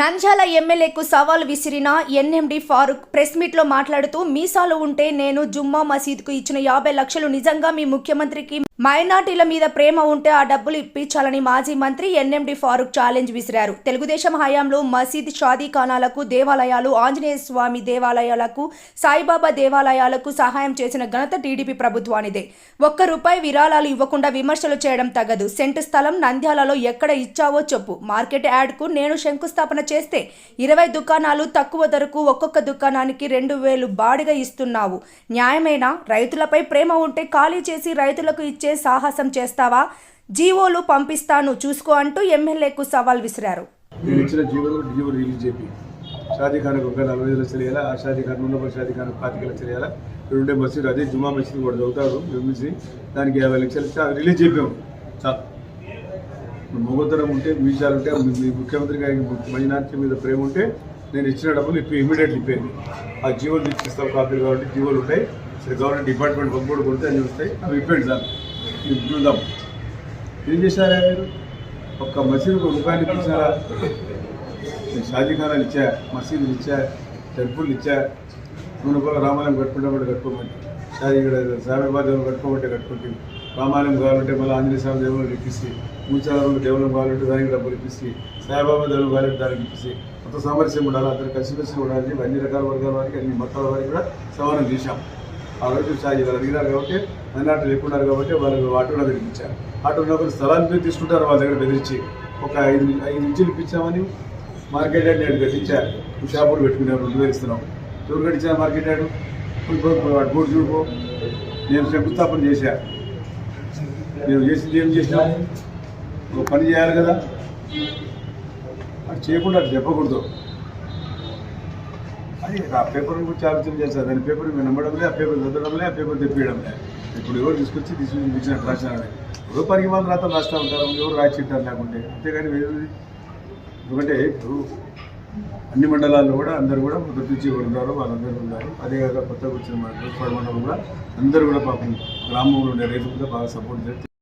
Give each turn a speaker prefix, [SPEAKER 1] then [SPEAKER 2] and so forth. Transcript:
[SPEAKER 1] నంద్యాల ఎమ్మెల్యేకు సవాల్ విసిరిన ఎన్ఎండి ఫారూక్ ప్రెస్ మీట్లో మాట్లాడుతూ మీసాలు ఉంటే నేను జుమ్మా మసీద్కు ఇచ్చిన యాభై లక్షలు నిజంగా మీ ముఖ్యమంత్రికి మైనార్టీల మీద ప్రేమ ఉంటే ఆ డబ్బులు ఇప్పించాలని మాజీ మంత్రి ఎన్ఎండి ఫారూక్ ఛాలెంజ్ విసిరారు. తెలుగుదేశం హయాంలో మసీద్ షాదీఖానాలకు దేవాలయాలు ఆంజనేయ స్వామి దేవాలయాలకు సాయిబాబా దేవాలయాలకు సహాయం చేసిన ఘనత టీడీపీ ప్రభుత్వానిదే. ఒక్క రూపాయి విరాళాలు ఇవ్వకుండా విమర్శలు చేయడం తగదు. సెంటు స్థలం నంద్యాలలో ఎక్కడ ఇచ్చావో చెప్పు. మార్కెట్ యాడ్కు నేను శంకుస్థాపన చేస్తే ఇరవై దుకాణాలు తక్కువ ధరకు ఒక్కొక్క దుకాణానికి రెండు వేలు బాడిగ ఇస్తున్నావు. న్యాయమేనా రైతులపై ప్రేమ ఉంటే ఖాళీ చేసి రైతులకు ఇచ్చే సాహసం చేస్తావా? జీవోలు పంపిస్తాను చూసుకో అంటూ ఎమ్మెల్యేకు సవాల్ విసిరారు.
[SPEAKER 2] నేను ఇచ్చిన జీవో రిలీజ్ చేపి. షాదీ ఒక నలభై ఐదు లక్షలు వేయాలా ఆ షాజీఖాన్ ఖాన్ ఉన్న షాదీ పాతిక లక్షలు వేయాలా రెండే మసీదు అదే జుమా మసీదు కూడా చదువుతారు ఎంబీసీ దానికి యాభై లక్షలు రిలీజ్ చెప్పాము చాలు. మొగతనం ఉంటే మీసాలు ఉంటే మీ- ముఖ్యమంత్రి గారికి మైనార్టీ మీద ప్రేమ ఉంటే నేను ఇచ్చిన డబ్బులు ఇప్పుడు ఇమీడియట్లీ ఇప్పేది ఆ జీవోలు ఇచ్చిస్తాం కాపీలు కాబట్టి జీవోలు ఉంటాయి. సరే గవర్నమెంట్ డిపార్ట్మెంట్ పంపుడు కొడితే అన్నీ వస్తాయి. అవి ఇప్పండి సార్. చూద్దాం. ఏం చేశారా మీరు? ఒక్క మసీదు ఒక రూపాయలు ఇచ్చారా నేను షాజీఖానాలు ఇచ్చా మసీదులు ఇచ్చా టెంపుల్ ఇచ్చా మునుపల రామాలయం కట్టుకుంటామంటే కట్టుకోమంటే షాజీ ఇక్కడ సాయిబాబా దేవుని కట్టుకోమంటే కట్టుకుంటుంది రామాలయం కావాలంటే మళ్ళీ ఆంజనేయ స్వామి దేవుడు ఇప్పిస్తే మూచారంలో దేవుని కావాలంటే దానికి డబ్బులు ఇప్పిస్తే సాయిబాబా దేవుని కావాలంటే దానికి ఇప్పిస్తే మొత్తం సామరస్యం ఉండాలి. అందరు కలిసిమెలిసి ఉండాలని చెప్పి అన్ని రకాల వర్గాల వారికి అన్ని మతాల వారికి కూడా సమానం చేశాం. ఆ రోజు షాజీ గారు అడిగినారు కాబట్టి మైనార్టీ లేకున్నారు కాబట్టి వాళ్ళకి ఆటో నగర్ ఇప్పించారు. ఆటో నగర్ స్థలాన్ని తీసుకుంటారు వాళ్ళ దగ్గర బెదిరించి. ఒక ఐదు ఐదు ఇంచులు ఇప్పించామని మార్కెట్ యార్డ్ నేను కట్టించారు. షాపులు పెట్టుకున్నారు రెండు వేలు ఇస్తున్నావు ఎవరు కట్టించారు మార్కెట్ యార్డు? బోర్డు చూడుకో నేను శంకుస్థాపన చేశాను నేను చేసింది ఏం చేసినావు? ఒక పని చేయాలి కదా. అది చేయకుండా అది చెప్పకూడదు అది ఆ పేపర్ గురించి ఆలోచన చేస్తారు దాని పేపర్ మేము నమ్మడంలే ఆ పేపర్ చదవడంలే ఆ పేపర్ తెప్పియడంలే ఇప్పుడు ఎవరు తీసుకొచ్చి తీసుకుని ఇచ్చినట్టు రాసినారని ఎవరు పనికి వాళ్ళు రాత రాస్తూ ఉంటారు? ఎవరు రాసిట్టారు లేకుంటే? అంతేగాని ఎందుకంటే ఇప్పుడు అన్ని మండలాల్లో కూడా అందరూ కూడా మొదటి నుంచి ఎవరు ఉన్నారో వాళ్ళందరూ ఉన్నారు. అదే కొత్తగా వచ్చిన మండలం కూడా అందరూ కూడా పాపం గ్రామంలో ఉండే రైతులు కూడా బాగా సపోర్ట్ చేస్తారు